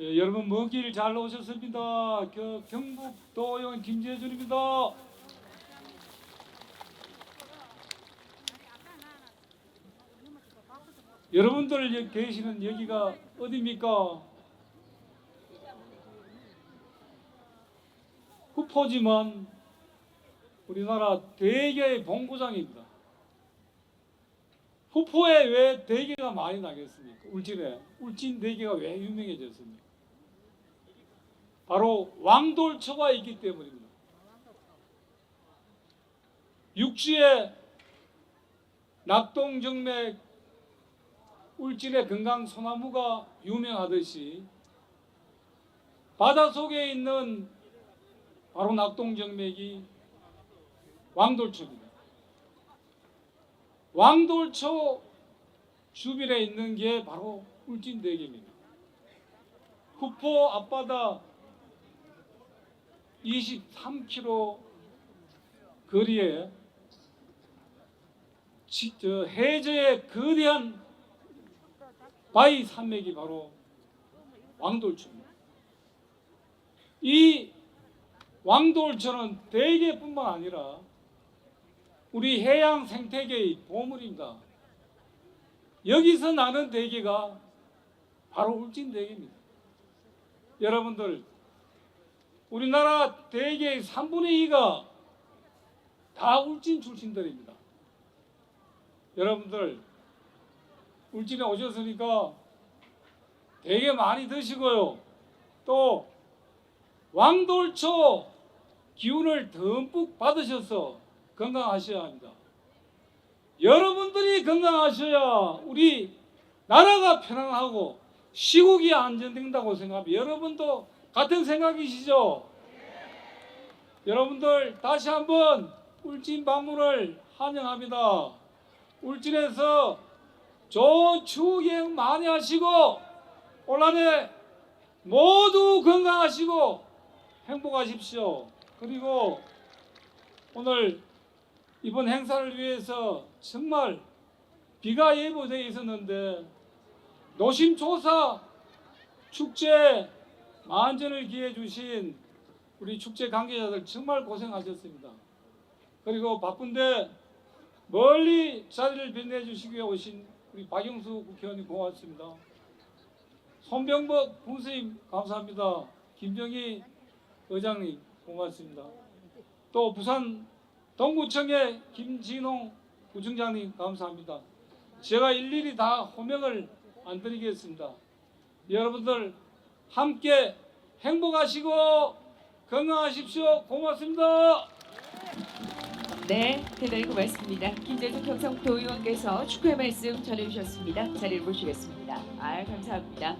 예, 여러분 먼 길 잘 오셨습니다. 겨, 경북 도 의원 김재준입니다. 여러분들 계시는 여기가 어디입니까? 후포지만 우리나라 대게의 본고장입니다. 후포에 왜 대게가 많이 나겠습니까? 울진에 울진 대게가 왜 유명해졌습니까? 바로 왕돌초가 있기 때문입니다. 육지에 낙동정맥 울진의 건강 소나무가 유명하듯이 바다 속에 있는 바로 낙동정맥이 왕돌초입니다. 왕돌초 주변에 있는 게 바로 울진대교입니다. 후포 앞바다 23km 거리에 해저의 거대한 바위 산맥이 바로 왕돌초입니다. 이 왕돌초는 대게뿐만 아니라 우리 해양 생태계의 보물입니다. 여기서 나는 대게가 바로 울진 대게입니다. 여러분들 우리나라 대게의 3분의 2가 다 울진 출신들입니다. 여러분들 울진에 오셨으니까 되게 많이 드시고요. 또 왕돌초 기운을 듬뿍 받으셔서 건강하셔야 합니다. 여러분들이 건강하셔야 우리 나라가 편안하고 시국이 안정된다고 생각합니다. 여러분도 같은 생각이시죠? 여러분들 다시 한번 울진 방문을 환영합니다. 울진에서 좋은 추억 많이 하시고 올 한해 모두 건강하시고 행복하십시오. 그리고 오늘 이번 행사를 위해서 정말 비가 예보되어 있었는데 노심초사 축제 만전을 기해 주신 우리 축제 관계자들 정말 고생하셨습니다. 그리고 바쁜데 멀리 자리를 빛내 주시기 위해 오신 우리 박영수 국회의원님 고맙습니다. 손병복 군수님 감사합니다. 김정희 의장님 고맙습니다. 또 부산 동구청의 김진홍 구청장님 감사합니다. 제가 일일이 다 호명을 안 드리겠습니다. 여러분들 함께 행복하시고 건강하십시오. 고맙습니다. 네, 대단히 고맙습니다. 김재준 경상도 의원께서 축하의 말씀 전해주셨습니다. 자리를 모시겠습니다. 아, 감사합니다.